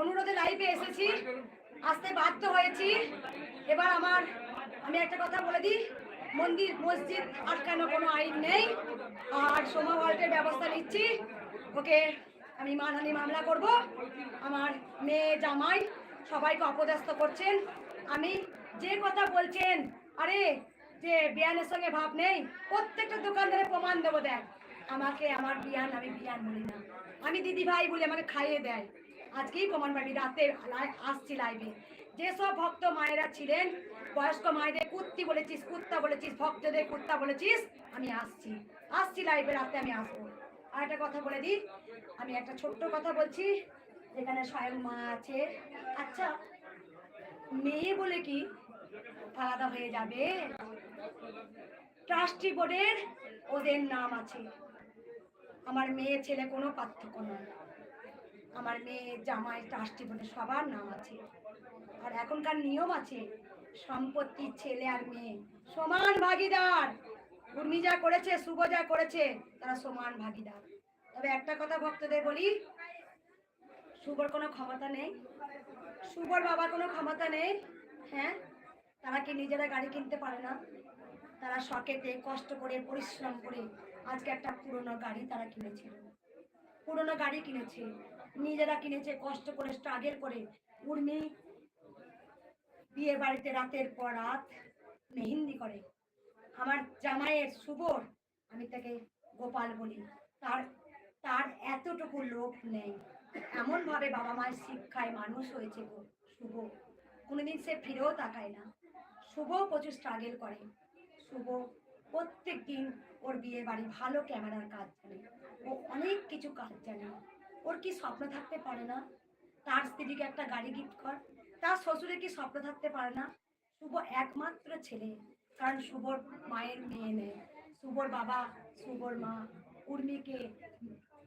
অনুরোধে লাইভে এসেছি, আসতে বাধ্য হয়েছি। এবার আমার, আমি একটা কথা বলে দিই, মন্দির, মসজিদ আটকানো কোনো আইন নেই। আর সোমা ব্যবস্থা নিচ্ছি। ওকে, আমি মানহানি মামলা করব। আমার মেয়ে জামাই সবাইকে অপদস্থ করছেন। আমি যে কথা বলছেন, আরে যে বিয়ানের সঙ্গে ভাব নেই, প্রত্যেকটা দোকানদারে প্রমাণ দেবো দেখ। আমাকে আমার বিয়ান, আমি বিয়ান বলি না। আমি দিদি ভাই বলে আমাকে খাইয়ে দেয়। আজকেই প্রমাণ পাবি রাতে আসছি লাইভে যেসব ভক্ত মায়েরা ছিলেন, বয়স্ক মায়েদের কুত্তি বলেছিস, কুত্তা বলেছিস, ভক্তদের কুত্তা বলেছিস, আমি আসছি। আসছি লাইভে রাতে আমি আসব। আর একটা কথা বলে দিই, আমি একটা ছোট্ট কথা বলছি যেখানে স্বয়ং মা আছে। আচ্ছা মেয়ে বলে কি? আলাদা হয়ে যাবে। ট্রাস্টি বোর্ডের ওদের নাম আছে। আমার মেয়ে ছেলে কোনো পার্থক্য নয়। আমার মেয়ে, জামাই, ট্রাস্টি বোর্ডে সবার নাম আছে। আর এখনকার নিয়ম আছে সম্পত্তির ছেলে আর মেয়ে সমান ভাগিদার। উর্মি যা করেছে, শুভ যা করেছে, তারা সমান ভাগিদার। তবে একটা কথা ভক্তদের বলি শুভর কোনো ক্ষমতা নেই। শুভর বাবার কোনো ক্ষমতা নেই। হ্যাঁ তারা কি নিজেরা গাড়ি কিনতে পারে না? তারা শখেতে, কষ্ট করে, পরিশ্রম করে আজকে একটা পুরনো গাড়ি তারা কিনেছে। পুরনো গাড়ি কিনেছে। নিজেরা কিনেছে, কষ্ট করে স্ট্রাগল করে। উর্মি বিয়ে বাড়িতে রাতের পর রাত মেহেন্দি করে। আমার জামাইয়ের শুভর, আমি তাকে গোপাল বলি, তার তার এতটুকু লোভ নেই। এমনভাবে বাবা মায়ের শিক্ষায় মানুষ হয়েছে গো, শুভ। কোনোদিন সে ফিরেও তাকায় না। শুভ প্রচুর স্ট্রাগল করে। শুভ প্রত্যেক দিন ওর বিয়ে বাড়ি ভালো ক্যামেরার কাজ জানে। ও অনেক কিছু কাজ জানে। ওর কি স্বপ্ন থাকতে পারে না? তার স্ত্রীকে একটা গাড়ি গিফট কর। তার শ্বশুরে কি স্বপ্ন থাকতে পারে না? শুভ একমাত্র ছেলে, কারণ শুভর মায়ের মেয়ে নেই। শুভর বাবা, শুভর মা, উর্মিকে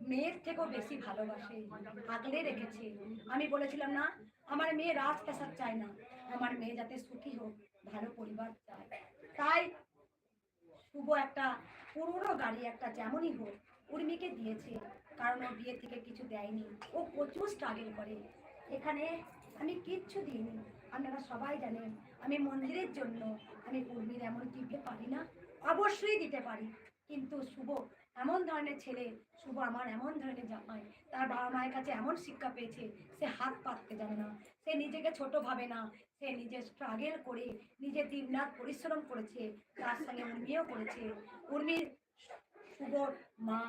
মেয়ের থেকেও বেশি ভালোবাসে, আগলে রেখেছে। আমি বলেছিলাম, না, আমার মেয়ে রাজ পেশার চায় না। আমার মেয়ে যাতে সুখী হোক, ভালো পরিবার চায়। তাই শুভ একটা পুরনো গাড়ি, একটা যেমনই হোক, উর্মিকে দিয়েছে। কারণ ও বিয়ে থেকে কিছু দেয়নি। ও প্রচুর স্ট্রাগল করে। এখানে আমি কিচ্ছু দিইনি। আপনারা সবাই জানেন, আমি মন্দিরের জন্য, আমি উর্মির এমন দিতে পারি না। অবশ্যই দিতে পারি। কিন্তু শুভ এমন ধরনের ছেলে, শুভ আমার এমন ধরনের জামাই। তার বাবা মায়ের কাছে এমন শিক্ষা পেয়েছে, সে হাত পাততে জানে না। সে নিজেকে ছোট ভাবে না, সে নিজে স্ট্রাগল করে, নিজে দিনরাত পরিশ্রম করেছে, তার সঙ্গে উর্মিও করেছে। উর্মির শুভ মা,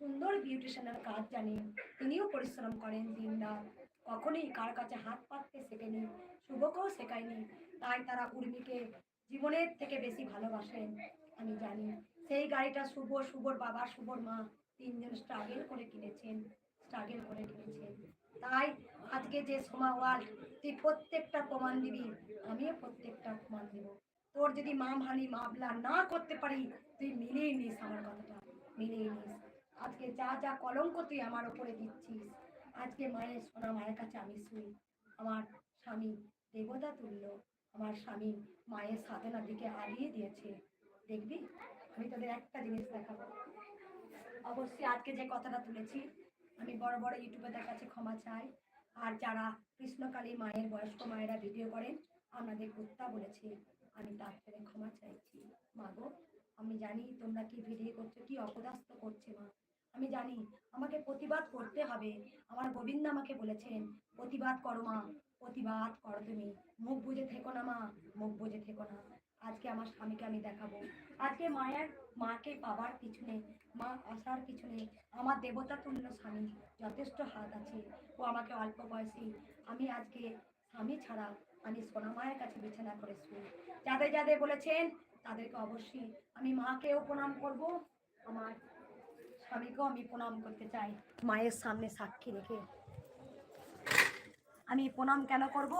সুন্দর বিউটিশিয়ানের কাজ জানে। তিনিও পরিশ্রম করেন দিনরাত কখনোই কার কাছে হাত পাততে শেখেনি, শুভকেও শেখায়নি। তাই তারা উর্মিকে জীবনের থেকে বেশি ভালোবাসেন, আমি জানি। সেই গাড়িটা শুভ শুভর বাবা শুভর মা তিনজন স্ট্রাগল করে কিনেছেন স্ট্রাগল করে কিনেছেন। তাই আজকে যে সোমা ওয়াল তুই প্রত্যেকটা প্রমাণ দিবি, আমিও প্রত্যেকটা প্রমাণ দেব। তোর যদি মা ভানি মামলা না করতে পারি, তুই মিলিয়ে নিস আমার কথাটা, মিলিয়ে নিস। আজকে যা যা কলঙ্ক তুই আমার ওপরে দিচ্ছিস, আজকে মায়ের, সোনা মায়ের কাছে আমি শুই। আমার স্বামী দেবতা তুল্য, আমার স্বামী মায়ের সাধনার দিকে আগিয়ে দিয়েছে। দেখবি? আমি তোদের একটা জিনিস দেখাবো। অবশ্যই আজকে যে কথাটা তুলেছি, আমি বড় বড় ইউটিউবের কাছে ক্ষমা চাই। আর যারা কৃষ্ণকালী মায়ের বয়স্ক মায়েরা ভিডিও করেন আপনাদের কুত্তা বলেছে, আমি তার থেকে ক্ষমা চাইছি। মা গো আমি জানি তোমরা কি ভিডিও করছ, কি অপদাস্ত করছে মা। আমি জানি আমাকে প্রতিবাদ করতে হবে। আমার গোবিন্দ আমাকে বলেছেন, প্রতিবাদ করো মা, প্রতিবাদ করো তুমি। মুখ বুঝে থেকো না মা, মুখ বুঝে থেকো না। আজকে আমার স্বামীকে আমি দেখাবো। আজকে মায়ের, মাকে পাবার পিছনে, মা আসার পিছনে আমার দেবতা তুল্য স্বামী যথেষ্ট হাত আছে। ও আমাকে অল্প বয়সী। আমি আজকে স্বামী ছাড়া আমি সোনা মায়ের কাছে বিছানা করে শুই। যাদের যাদের বলেছেন, তাদেরকে অবশ্যই আমি মাকেও প্রণাম করব। আমার স্বামীকেও আমি প্রণাম করতে চাই। মায়ের সামনে সাক্ষী রেখে। আমি প্রণাম কেন করব?